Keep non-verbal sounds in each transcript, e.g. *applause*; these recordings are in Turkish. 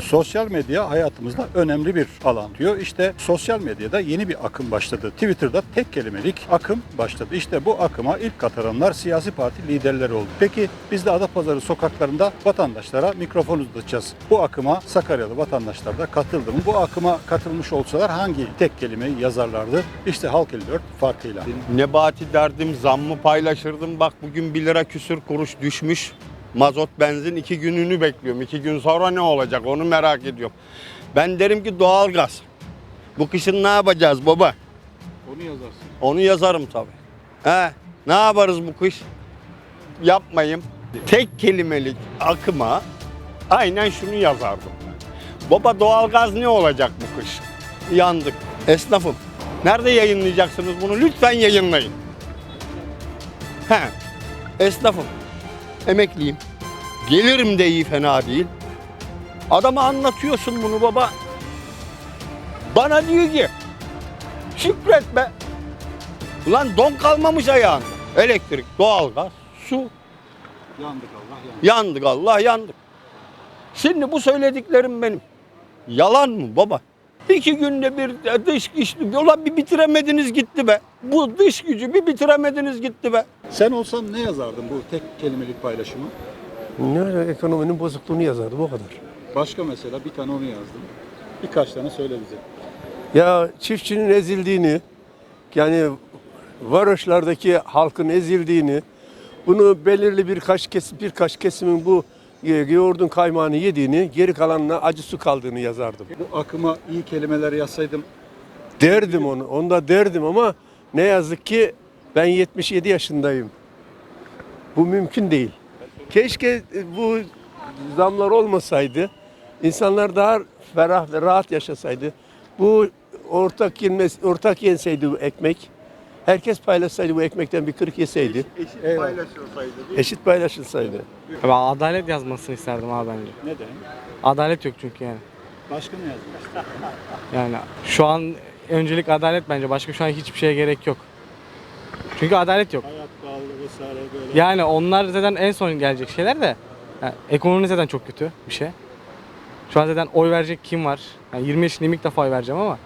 Sosyal medya hayatımızda önemli bir alan diyor. İşte sosyal medyada yeni bir akım başladı. Twitter'da tek kelimelik akım başladı. İşte bu akıma ilk katılanlar siyasi parti liderleri oldu. Peki biz de Adapazarı sokaklarında vatandaşlara mikrofon uzatacağız. Bu akıma Sakaryalı vatandaşlar da katıldı mı? Bu akıma katılmış olsalar hangi tek kelimeyi yazarlardı? İşte Halk 54 farkıyla. Nebati derdim, zammı paylaşırdım. Bak bugün 1 lira küsür kuruş düşmüş. Mazot benzin iki gününü bekliyorum. İki gün sonra ne olacak onu merak ediyorum. Ben derim ki doğalgaz. Bu kışın ne yapacağız baba? Onu yazarsın. Onu yazarım tabii. He, ne yaparız bu kış? Yapmayayım. Tek kelimelik akıma aynen şunu yazardım. Baba doğalgaz ne olacak bu kış? Yandık. Esnafım. Nerede yayınlayacaksınız bunu? Lütfen yayınlayın. He. Esnafım. Emekliyim. Gelirim de iyi fena değil. Adama anlatıyorsun bunu baba. Bana diyor ki şükret be. Ulan don kalmamış ayağında. Elektrik, doğalgaz, su. Yandık Allah yandık. Yandık Allah yandık. Şimdi bu söylediklerim benim. Yalan mı baba? İki günde bir dış güç, ulan bir bitiremediniz gitti be. Bu dış gücü bir bitiremediniz gitti be. Sen olsan ne yazardın bu tek kelimelik paylaşımı? Ne ekonominin bozukluğunu yazardım o kadar. Başka mesela bir tane onu yazdım. Birkaç tane söyle bize. Ya çiftçinin ezildiğini, yani varoşlardaki halkın ezildiğini, bunu belirli birkaç kesim, birkaç kesimin bu yoğurdun kaymağını yediğini, geri kalanına acı su kaldığını yazardım. Bu akıma iyi kelimeler yazsaydım Derdim onu, onu da derdim ama ne yazık ki ben 77 yaşındayım. Bu mümkün değil. Keşke e, bu zamlar olmasaydı, insanlar daha ferah ve rahat yaşasaydı. Bu ortak yenmez, ortak yenseydi bu ekmek. Herkes paylaşsaydı bu ekmekten bir kırık yeseydi. Eşit Eyvallah. paylaşılsaydı. Eşit paylaşılsaydı. Ben adalet yazmasını isterdim abi bence. neden? Adalet yok çünkü yani. Başka ne yazmak *laughs* Yani şu an öncelik adalet bence. Başka şu an hiçbir şeye gerek yok. Çünkü adalet yok. Hayat pahalı vesaire böyle. Yani onlar zaten en son gelecek şeyler de. Yani ekonomi zaten çok kötü bir şey. Şu an zaten oy verecek kim var? Yani 20 yaşındayım ilk defa oy vereceğim ama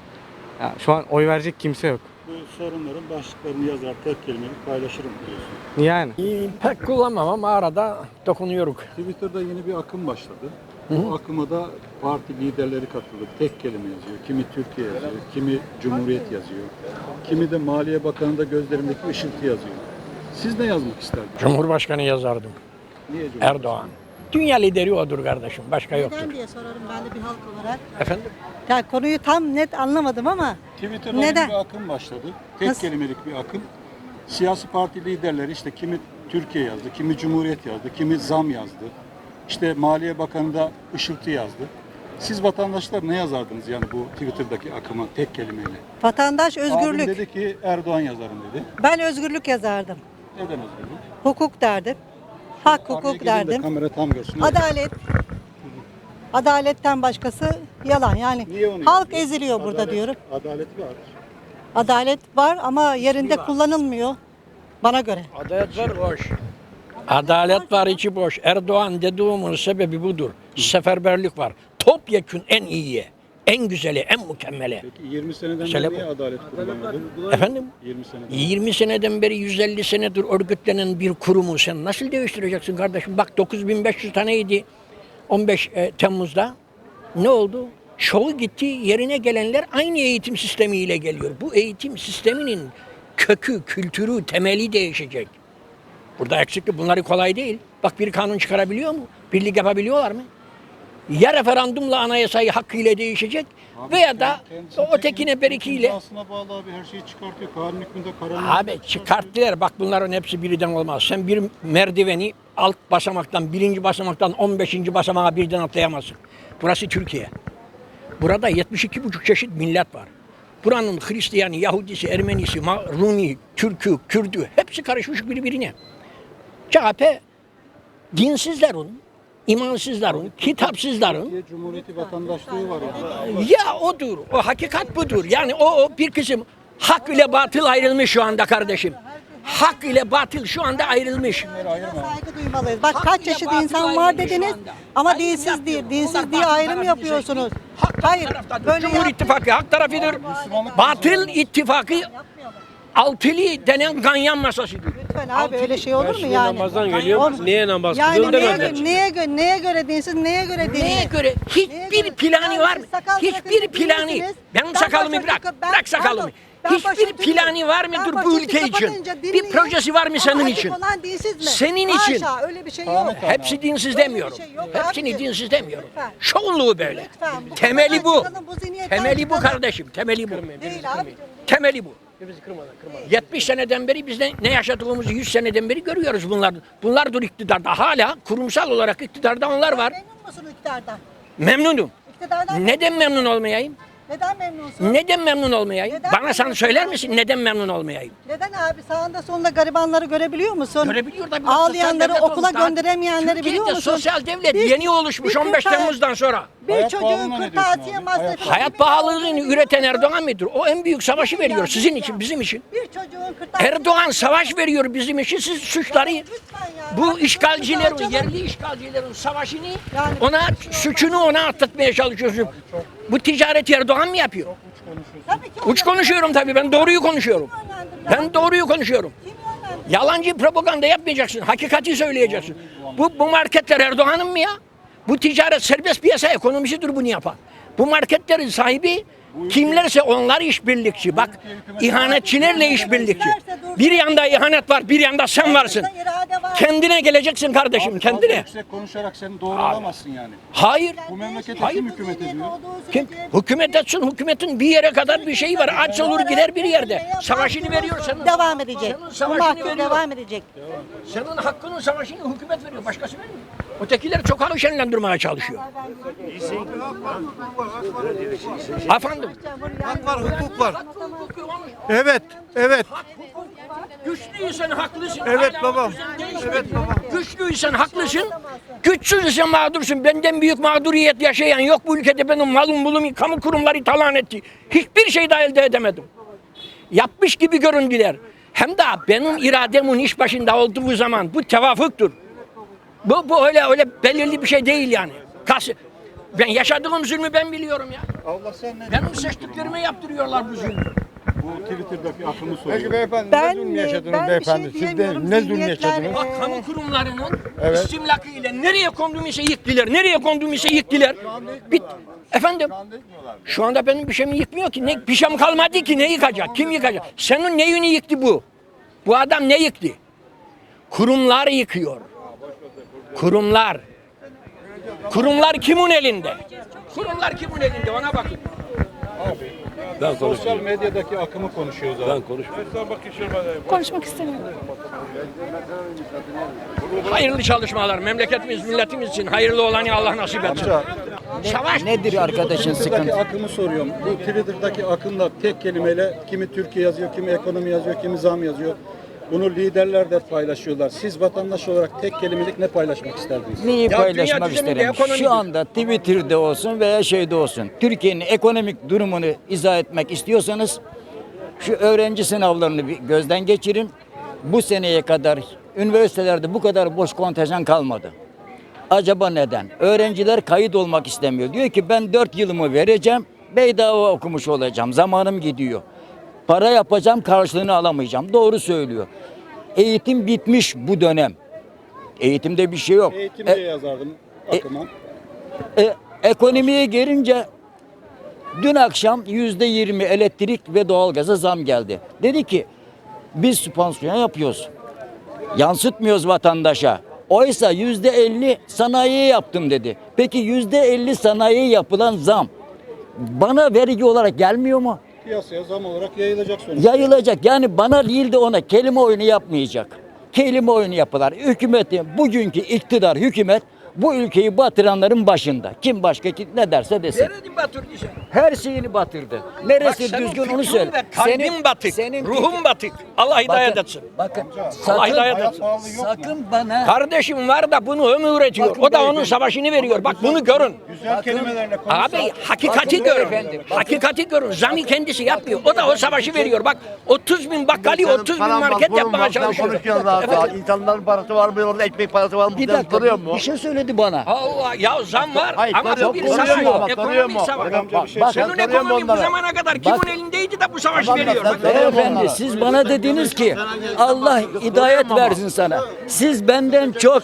ya şu an oy verecek kimse yok. Bu sorunların başlıklarını yazar tek kelimelik paylaşırım diyorsun. Yani. İyi, Pek kullanmam ama arada dokunuyoruz. Twitter'da yeni bir akım başladı. Bu akıma da parti liderleri katıldı. Tek kelime yazıyor. Kimi Türkiye yazıyor, kimi Cumhuriyet yazıyor. Kimi de Maliye Bakanı'nda gözlerindeki ışıltı yazıyor. Siz ne yazmak isterdiniz? Cumhurbaşkanı yazardım. Niye Cumhurbaşkanı? Erdoğan. Dünya lideri odur kardeşim. Başka yoktur. Neden diye sorarım ben de bir halk olarak. Efendim? Ya konuyu tam net anlamadım ama Twitter'da Neden? bir akım başladı. Tek Nasıl? kelimelik bir akım. Siyasi parti liderleri işte kimi Türkiye yazdı, kimi Cumhuriyet yazdı, kimi zam yazdı. İşte Maliye Bakanı da ışıltı yazdı. Siz vatandaşlar ne yazardınız yani bu Twitter'daki akıma tek kelimeyle? vatandaş Abim özgürlük. dedi ki Erdoğan yazarım dedi. Ben özgürlük yazardım. Neden özgürlük? Hukuk derdim. Hak hukuk derdim. Kamera tam görsün. Adalet. Adaletten başkası yalan. Yani Niye onu halk yapıyor? eziliyor burada Adalet- diyorum. Adalet var. Adalet var ama yerinde kullanılmıyor bana göre. Adalet var boş. Adalet var içi boş. Erdoğan dediğimin sebebi budur. Seferberlik var. Topyekün en iyiye, en güzeli, en mükemmele. Peki 20 seneden Mesele beri niye bu. adalet kurulamadın? Efendim? 20 seneden. 20 seneden beri 150 senedir örgütlenen bir kurumu sen nasıl değiştireceksin kardeşim? Bak 9500 taneydi 15 e, Temmuz'da. Ne oldu? Şovu gitti, yerine gelenler aynı eğitim sistemiyle geliyor. Bu eğitim sisteminin kökü, kültürü, temeli değişecek. Burada eksiklik bunları kolay değil. Bak bir kanun çıkarabiliyor mu? Birlik yapabiliyorlar mı? Ya referandumla anayasayı hakkıyla değişecek Abi veya da o tekine berikiyle Aslına bağlı abi her şeyi çıkartıyor. Kanun hükmünde karar Abi çıkarttılar. Bak bunların hepsi birden olmaz. Sen bir merdiveni alt basamaktan, birinci basamaktan 15. basamağa birden atlayamazsın. Burası Türkiye. Burada 72,5 çeşit millet var. Buranın Hristiyanı, Yahudisi, Ermenisi, Rumi, Türkü, Kürdü hepsi karışmış birbirine. CHP dinsizlerin, imansızların, kitapsızların Türkiye Cumhuriyeti vatandaşlığı var ya. ya odur. O hakikat budur. Yani o, o bir kısım hak ile batıl ayrılmış şu anda kardeşim. Hak ile batıl şu anda ayrılmış. Saygı duymalıyız. Bak kaç ile çeşit batıl insan var ayrılmış şu dediniz anda. ama Ayrım dinsiz yapıyor. değil. Dinsiz diye batıl ayrım tarafı yapıyorsunuz. diyecek. Hak Hayır. taraftadır. Böyle Cumhur yapmayın. İttifakı hak tarafıdır. Batıl ittifakı altılı denen ganyan masasıdır. Lütfen abi öyle şey olur mu yani? namazdan geliyorum. Olmaz. Niye namaz Yani kılıyorsun neye, demediler. göre, neye göre neye göre dinsiz neye göre değil? Neye göre? Neye Hiçbir göre? planı Yani var mı? Hiçbir planı. Benim Ben sakalımı bırak. ben- Bırak sakalımı. Hiçbir planı var mıdır bu ülke için? Bir projesi var mı senin için? Senin için. Öyle bir şey yok. Hepsi dinsiz demiyorum. şey Hepsini dinsiz demiyorum. Çoğunluğu böyle. Temeli bu. Temeli bu kardeşim. Temeli bu. Temeli bu. 70 seneden beri biz ne, ne yaşadığımızı 100 seneden beri görüyoruz bunlar. Bunlardır iktidarda. Hala kurumsal olarak iktidarda onlar var. Memnun musun iktidardan? Memnunum. İktidardan Neden memnun olmayayım? Neden memnunsun? Neden memnun olmayayım? Neden Bana sen söyler misin neden memnun olmayayım? Neden abi sağında solunda garibanları görebiliyor musun? Görebiliyor da Ağlayanları, okula gönderemeyenleri biliyor musun? sosyal devlet Bir- yeni oluşmuş bir 15 kırk- Temmuz'dan sonra. Bir Hayat çocuğun pahalılığına ne diyorsun kırtasiye abi? masrafı. Hayat pahalılığını üreten Erdoğan mıdır? O en büyük savaşı veriyor sizin için, bizim için. Bir çocuğun kırtasiye Erdoğan savaş veriyor bizim için. Siz suçları bu işgalcilerin, yerli işgalcilerin savaşını Yani- ona suçunu ona atlatmaya çalışıyorsun. Bu ticaret Erdoğan mı yapıyor? Tabii ki Uç konuşuyorum tabii. Ben doğruyu konuşuyorum. Ben doğruyu konuşuyorum. Yalancı propaganda yapmayacaksın. Hakikati söyleyeceksin. Bu, bu marketler Erdoğan'ın mı ya? Bu ticaret serbest piyasa ekonomisidir bunu yapan. Bu marketlerin sahibi kimlerse onlar işbirlikçi. Bak ihanetçilerle işbirlikçi. Bir yanda ihanet var, bir yanda sen varsın. Kendine geleceksin kardeşim, Abi, kendine. yüksek konuşarak seni doğru olamazsın yani. Hayır. Bu memlekete Hayır. kim hükümet ediyor? Kim? Hükümet etsin, hükümetin bir yere kadar bir şeyi var. Aç olur gider bir yerde. Savaşını veriyor senin. Devam edecek. Senin savaşını veriyor. devam edecek. Senin hakkının savaşını hükümet veriyor. Başkası vermiyor. Ötekiler çok halı şenlendirmeye çalışıyor. Efendim? Hak var, hukuk var. Evet, evet. Güçlüysen haklısın. Evet babam. düzen değişmedi. Güçlüysen haklısın. Güçsüzsen mağdursun. Benden büyük mağduriyet yaşayan yok bu ülkede benim malım bulum kamu kurumları talan etti. Hiçbir şey daha elde edemedim. Yapmış gibi göründüler. Hem de benim irademin iş başında olduğu zaman bu tevafuktur. Bu, bu öyle öyle belirli bir şey değil yani. Kas, ben yaşadığım zulmü ben biliyorum ya. Allah sen ne Benim seçtiklerime yaptırıyorlar bu zulmü. Bu Twitter'daki akımı soruyor. Peki beyefendi Ben, ne zulüm e, yaşadınız ben bir beyefendi? şey Siz de diyemiyorum, ne zulüm zihniyetler, yaşadınız? Bak kamu kurumlarının Evet. istimlakıyla nereye konduğum ise yıktılar. Nereye konduğum ise yıktılar. Bit. Efendim? Şu anda benim bir şeyimi yıkmıyor ki. Ne, bir şeyim kalmadı ki. Ne yıkacak? Kim yıkacak? Senin neyini yıktı bu? Bu adam ne yıktı? Kurumlar yıkıyor. Kurumlar. Kurumlar kimin elinde? Kurumlar kimin elinde? Ona bakın. Sosyal medyadaki akımı konuşuyoruz abi. Konuşmak istemiyorum. Hayırlı çalışmalar. Memleketimiz, milletimiz için hayırlı olanı Allah nasip etsin. Amca, Savaş Nedir arkadaşın sıkıntı? akımı soruyorum. Bu Twitter'daki akımda tek kelimeyle kimi Türkiye yazıyor, kimi ekonomi yazıyor, kimi zam yazıyor. Bunu liderler de paylaşıyorlar. Siz vatandaş olarak tek kelimelik ne paylaşmak isterdiniz? Neyi Ya dünya paylaşmak düzeninde isterim? Şu anda Twitter'da olsun veya şeyde olsun. Türkiye'nin ekonomik durumunu izah etmek istiyorsanız şu öğrenci sınavlarını bir gözden geçirin. Bu seneye kadar üniversitelerde bu kadar boş kontenjan kalmadı. Acaba neden? Öğrenciler kayıt olmak istemiyor. Diyor ki ben 4 yılımı vereceğim, bedava okumuş olacağım, zamanım gidiyor. Para yapacağım, karşılığını alamayacağım. Doğru söylüyor. Eğitim bitmiş bu dönem. Eğitimde bir şey yok. Eğitim E- diye yazardım akıma. e, ekonomiye gelince dün akşam yüzde yirmi elektrik ve doğalgaza zam geldi. Dedi ki biz sübvansiyon yapıyoruz. Yansıtmıyoruz vatandaşa. Oysa yüzde elli sanayiye yaptım dedi. Peki yüzde elli sanayiye yapılan zam bana vergi olarak gelmiyor mu? Piyasaya zam olarak yayılacak sonuçta. Yayılacak. Yani bana değil de ona kelime oyunu yapmayacak. Kelime oyunu yapılar. Hükümetin bugünkü iktidar hükümet bu ülkeyi batıranların başında. Kim başka kim ne derse desin. Nerede batırdın sen? Her şeyini batırdı. Neresi Bak senin düzgün onu söyle. Kalbin batık, senin ruhun batık. Allah hidayet bakın, etsin. bakın Allah sakın, hidayet etsin. sakın bana Kardeşim var da bunu ömür üretiyor. Bakın O da onun savaşını veriyor. Bak bunu görün. Güzel kelimelerle konuşsak. Abi hakikati Bakın görün. beyefendi, bakın. Hakikati görün. Zami kendisi yapmıyor. O da o savaşı veriyor. Bak 30 bin bakkali 30 bin market yapmaya çalışıyor. İnsanların parası var mı orada ekmek parası var mı? bir dakika bir şey söyledi bana. Allah ya zam var Hayır, ama bu bir savaş. Ekonomik savaş. Bak şey. Senin soruyor mu ekonomi bu zamana kadar kimin elindeydi de bu savaşı Tamam da veriyor. Beyefendi siz bana dediniz ki Allah hidayet versin sana. Siz benden çok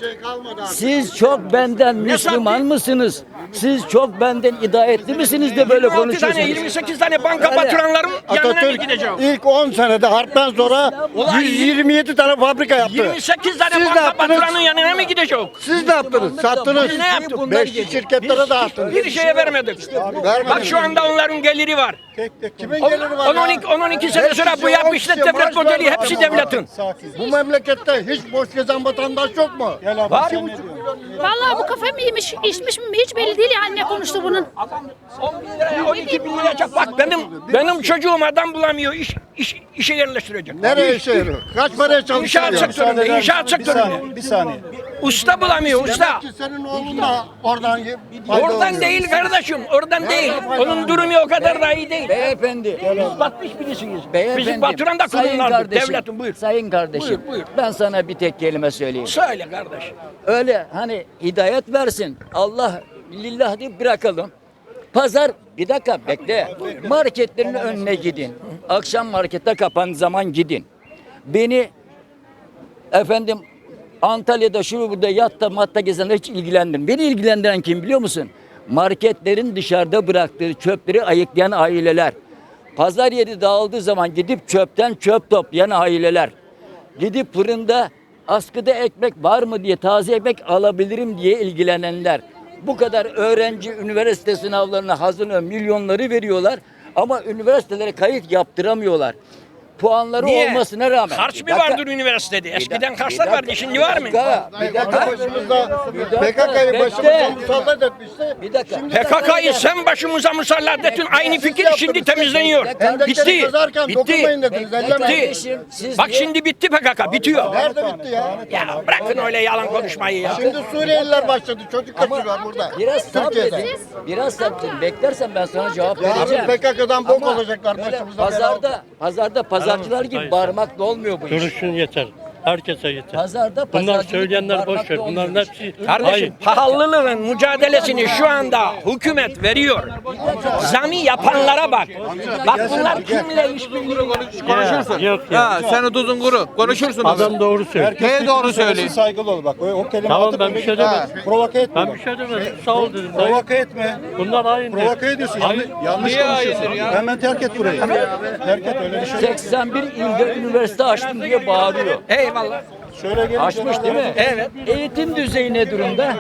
siz çok benden Müslüman mısınız? Siz çok benden hidayetli misiniz de böyle 26 tane konuşuyorsunuz? 28 tane banka batıranların yanına mı Atatürk gideceğim? ilk 10 senede harpten sonra Ulan 127 tane fabrika yaptı. 28 tane Siz ne banka yaptınız? batıranın yanına mı gideceğim? Siz ne yaptınız? Sattınız. Biz ne yaptık? Beşli şirketlere dağıttınız. Bir şeye vermedik. Bak şu anda onların geliri var. Tek tek Kimin geliri var 10 ya? 12 10 12 sene sonra bu Beş yap kişi, işlet on devlet modeli hepsi devletin. Bu memlekette hiç boş gezen vatandaş yok mu? Gel abi Var. sen ne diyorsun? Vallahi bu kafa mı yemiş, içmiş mi hiç belli değil yani ne konuştu bunun. 10 bin liraya 12 bin liraya. Bak benim benim çocuğum adam bulamıyor iş, iş işe yerleştirecek. Nereye işe yarıyor? Kaç paraya çalışıyor? İnşaat ya? sektöründe, Müsaade eder inşaat misin? Bir sektöründe. saniye, bir saniye. Usta bulamıyor usta. Demek ki senin oğlun da oradan ye- fayda Oradan oluyor. değil kardeşim, oradan değil. Onun durumu o kadar da iyi değil. Beyefendi. Biz batmış birisiniz. Beyefendi. Bizi batıran da sayın kurumlardır. kardeşim, Devletin buyur. Sayın kardeşim. Buyur, buyur. Ben sana bir tek kelime söyleyeyim. Söyle kardeş. Öyle hani hidayet versin. Allah lillah deyip bırakalım. Pazar bir dakika bekle. Marketlerin önüne gidin. Akşam markette kapandığı zaman gidin. Beni efendim Antalya'da şu burada yatta matta gezenler hiç ilgilendirmiyor. Beni ilgilendiren kim biliyor musun? Marketlerin dışarıda bıraktığı çöpleri ayıklayan aileler. Pazar yeri dağıldığı zaman gidip çöpten çöp toplayan aileler. Gidip fırında askıda ekmek var mı diye taze ekmek alabilirim diye ilgilenenler. Bu kadar öğrenci üniversite sınavlarına hazırlanıyor milyonları veriyorlar ama üniversitelere kayıt yaptıramıyorlar. Puanları Niye? olmasına rağmen. Harç Bir mı dakika. vardır üniversitede? Bir Eskiden harçlar bir vardı, şimdi bir var mı? dakika, Bir dakika. Başımızda Bir PKK'yı bekle. başımıza musallat etmişti. Bir dakika. PKK'yı sen başımıza musallat ettin. Aynı fikir şimdi temizleniyor. Bitti. kazarken dokunmayın Bitti. dediniz. Bekle Ellemeyin. kardeşim, siz Bak niye- şimdi bitti PKK. Bitiyor. Nerede bitti ya? Ya bırakın öyle yalan konuşmayı ya. Şimdi Suriyeliler başladı. Çocuk kaçırıyor burada. Biraz Türkiye'de. sabredin. Biraz sabredin. Beklersen ben sana cevap Yarın vereceğim. PKK'dan bok Ama olacaklar böyle başımıza. Pazarda, pazarda pazarcılar gibi bağırmakla olmuyor bu iş. Duruşun yeter. Herkese yeter. Pazarda Bunlar pazarcılık söyleyenler boş ver. Bunların hepsi Kardeşim hayır. pahalılığın mücadelesini şu anda hükümet veriyor. Zami yapanlara bak. Bak bunlar kimle işbirliği Konuşursun. Yok ya. Ha, sen tuzun kuru. Konuşursun. Adam doğru söylüyor. Herkes Neye doğru söyleyeyim? Saygılı ol bak. O, o kelime Tamam, atıp ben öyle bir şey git. Ha, demedim. Provoke etme. Ben bir şey demedim. Sağ ol dedim. Dayı. Provoke etme. Bunlar aynı. Provoke ediyorsun. Yanlış, yanlış Niye konuşuyorsun. hayırdır ya? Hemen terk et burayı. terk et öyle bir şey. yok. 81 ilde üniversite açtım diye bağırıyor. Eyvallah. Şöyle Açmış değil mi? Evet. Eğitim düzeyi ne durumda?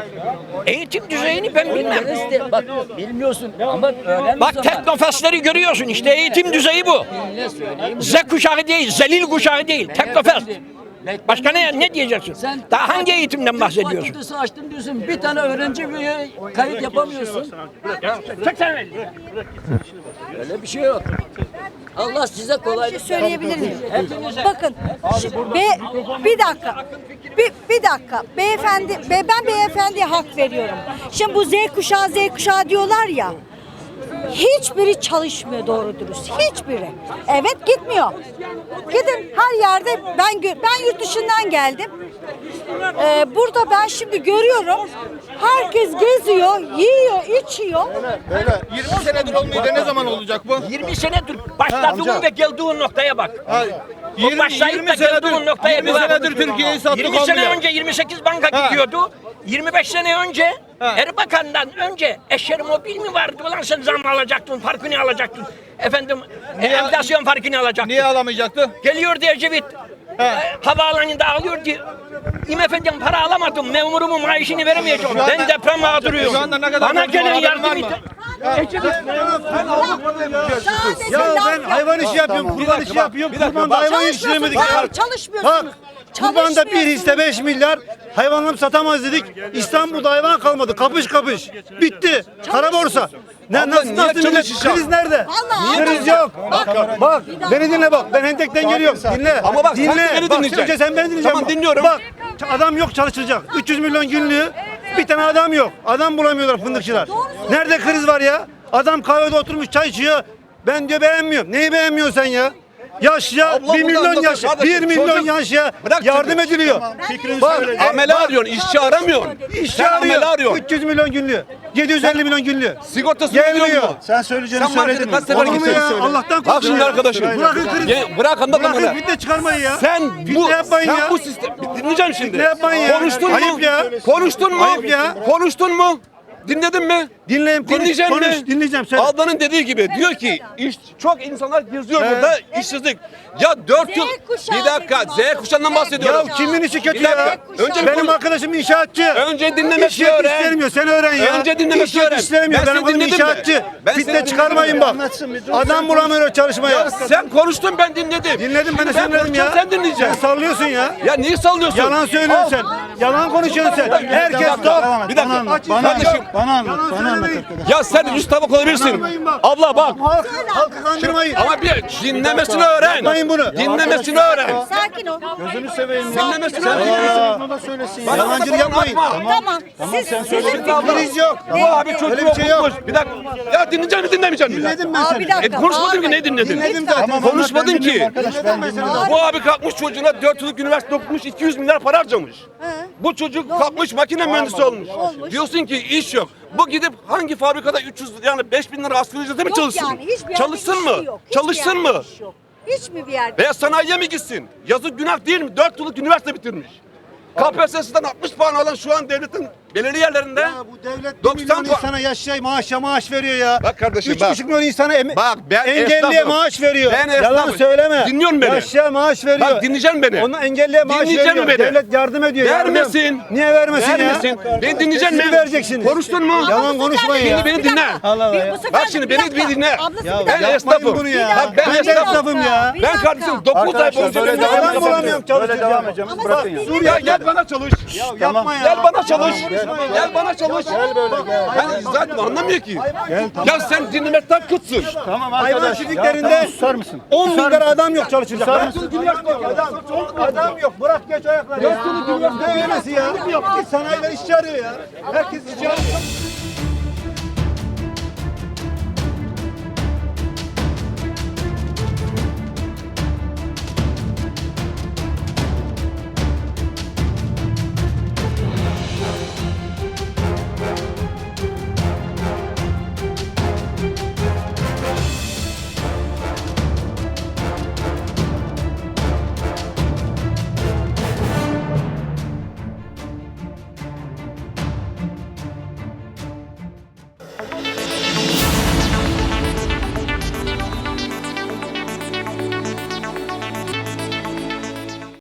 Eğitim düzeyini ben bilmem. Üniversite bak bilmiyorsun ama öğren Bak teknofestleri görüyorsun işte eğitim düzeyi bu. Z kuşağı değil, zelil kuşağı değil. Teknofest. Başka ne ne diyeceksin? Sen Daha hangi eğitimden bahsediyorsun? Fakültesi açtım diyorsun. Bir tane öğrenci bir kayıt yapamıyorsun. Çek sen. Öyle bir şey yok. Allah size kolaylık Bir şey söyleyebilir miyim? Hepinize. Bakın, şi- be, bir dakika, bir, bir dakika. Beyefendi, be, ben beyefendiye hak veriyorum. Şimdi bu Z kuşağı, Z kuşağı diyorlar ya. Hiçbiri çalışmıyor doğru dürüst. Hiçbiri. Evet gitmiyor. Gidin her yerde ben ben yurt dışından geldim. Ee, burada ben şimdi görüyorum. Herkes geziyor, yiyor, içiyor. 20 senedir olmuyor da ne zaman olacak bu? 20 senedir başladığın ve geldiğin noktaya bak. O 20, başlayıp 20 da geldiğin senedir, noktaya 20 bir bak. senedir Türkiye'yi sattık 20 sene olmuyor. önce 28 banka Ha. gidiyordu. 25 sene önce Ha. Erbakan'dan önce eşer mobil mi vardı? Ulan sen zam alacaktın, farkını alacaktın. Efendim e, enflasyon farkını alacaktın. Niye alamayacaktı? Geliyor diye Ecevit. E, havaalanında alıyor diye. İmefe'den para alamadım. Memurumun maaşını veremeyeceğim. Anda- Ben deprem mağduruyum. Şu anda ne kadar Bana gelen yardım mı? et. Ya ben hayvan işi yapıyorum, kurban işi yapıyorum. Kurban hayvan yetiştiremedik. Çalışmıyorsunuz. Çalışmıyorsunuz. Kurbanda bir hisse 5 milyar hayvanlarımı satamaz dedik. İstanbul'da hayvan kalmadı. Kapış kapış. Bitti. Kara borsa. Ne, nasıl, nasıl millet? Kriz nerede? Vallahi Kriz yok. Bak, bak beni dinle bak. Ben Hendek'ten geliyorum. Dinle. Ama bak, sen dinle. beni bak, dinleyeceksin. önce sen beni dinleyeceksin. Tamam, bak. dinliyorum. Bak adam yok çalıştıracak. 300 milyon günlüğü. Bir tane adam yok. Adam bulamıyorlar fındıkçılar. Nerede kriz var ya? Adam kahvede oturmuş çay içiyor. Ben diyor beğenmiyorum. Neyi beğenmiyorsun sen ya? Yaşya Abla 1 burada milyon anlatıyor yaş, kardeşim. 1 milyon Çocuk- yaşa Bırak yardım çocuğu. ediliyor. Fikrini Bak, söyle. Amele bak, arıyorsun, işçi aramıyorsun. İşçi Sen amele arıyor. arıyorsun. 300 milyon günlüğü. 750 milyon günlüğü. Sigortası ödüyor Gelmiyor. mu? Sen söyleyeceğini Sen markete söyledin mi? kaç sefer Olur mu gittin ya? söyle. Allah'tan Bak korkun şimdi ya. arkadaşım. Bırakın kriz. Ye- Bırak anlat Bırakın bana. fitne çıkarmayın ya. Sen Fitne bu yapmayın sen ya. bu sistem dinleyeceğim şimdi. Ne yapmayın ya? Konuştun mu? Ayıp ya. Konuştun mu? Ayıp ya. Konuştun mu? Dinledin mi? Dinleyin konuş. Dinleyeceğim konuş. mi? Dinleyeceğim söyle. Ablanın dediği gibi diyor ki iş, çok insanlar geziyor Evet. burada işsizlik. Ya 4 yıl kuşağı bir dakika dedi Z kuşağından bahsediyorum. Ya kimin işi kötü Bir dakika. ya? Önce Benim konu- arkadaşım inşaatçı. Önce dinlemesi İş yok öğren. istemiyor. Sen öğren ya. Önce dinlemesi İş yok öğren. istemiyor. Ben Benim seni arkadaşım dinledim mi? inşaatçı. Ben Fitne çıkarmayın bak. Anlatsın bir dur. Adam bulamıyor çalışmaya. Sen konuştun ben dinledim. Dinledim ben de Şimdi sen dinledim konuşacağım, ya. Sen dinleyeceksin. Sen sallıyorsun ya. Ya niye sallıyorsun? Yalan söylüyorsun sen. Yalan konuşuyorsun sen. Herkes top. Bir dakika. Bana anlat. Bana anlat. Bana Ya sen üst tabak olabilirsin. Abla bak. Halk, halkı kandırmayın. Ama bir dinlemesini öğren. Yapmayın bunu. Dinlemesini öğren. Sakin ol. Gözünü seveyim. Dinlemesini Sen öğren. bunu da söylesin. Bana Yalancılık yapmayın. Tamam. Siz, sizin Kriz yok. Bu abi çocuğu Öyle bir şey yok. okutmuş. Bir dakika. Ya dinleyecek mi dinlemeyecek mi? Dinledim ben seni. bir dakika. E konuşmadım ki ne dinledin? Dinledim zaten. Tamam, Konuşmadın ki. Arkadaş ben. Bu abi kalkmış çocuğuna 4 yıllık üniversite okumuş 200 milyar para harcamış. Bu çocuk kalkmış makine mühendisi olmuş. Olmuş. Diyorsun ki iş yok. Bu gidip hangi fabrikada 300 yani 5000 lira asgari ücrete mi Yok çalışsın? yani, hiçbir yerde Çalışsın iş mı? yok. Hiçbir Çalışsın yerde mı? iş yok. Hiç mi bir yerde? Veya sanayiye mi gitsin? Yazık günah değil mi? 4 yıllık üniversite bitirmiş. KPSS'den 60 puan alan şu an devletin belirli yerlerinde Ya bu devlet 1 90 milyon puan- insana yaşay maaşa maaş veriyor ya. Bak kardeşim, 3,5 bak. milyon insana em- Bak, ben engelliye esnafım. maaş veriyor. Ben Yalan esnafım. söyleme. Dinliyorsun beni. Yaşaya maaş veriyor. Bak dinleyeceksin beni. Ona engelliye maaş Dinleyeceksin veriyor. mi beni? Devlet yardım ediyor. yardım. Vermesin. Niye vermesin, Vermesin. ya? Beni dinleyeceksin Siz mi? vereceksiniz. Konuştun mu? Yalan konuşmayın ya. Beni, beni dinle. Allah Allah ya. Bak şimdi beni bir dinle. Ben esnafım. bunu ya. Bak ben esnafım. ya. Ben kardeşim 9 ay boyunca ben devam edeceğim. Böyle çalışacağım. devam edeceğim. Bırakın ya. gel bana çalış. Yapma ya. Gel bana çalış. Gel. Gel bana çalış. Gel böyle gel. Ben zaten anlamıyor ki. Gel tamam. Ya sen dinlemekten kıtsın. Tamam Hayvan arkadaş. çiftliklerinde Ya tamam, susar mısın? 10 bin lira adam yok çalışacak. Susar Adam mısın? yok. Adam, adam yok. Bırak geç ayakları ya. Ne öylesi ya? Git sanayiler işçi arıyor ya. Herkes işçi arıyor.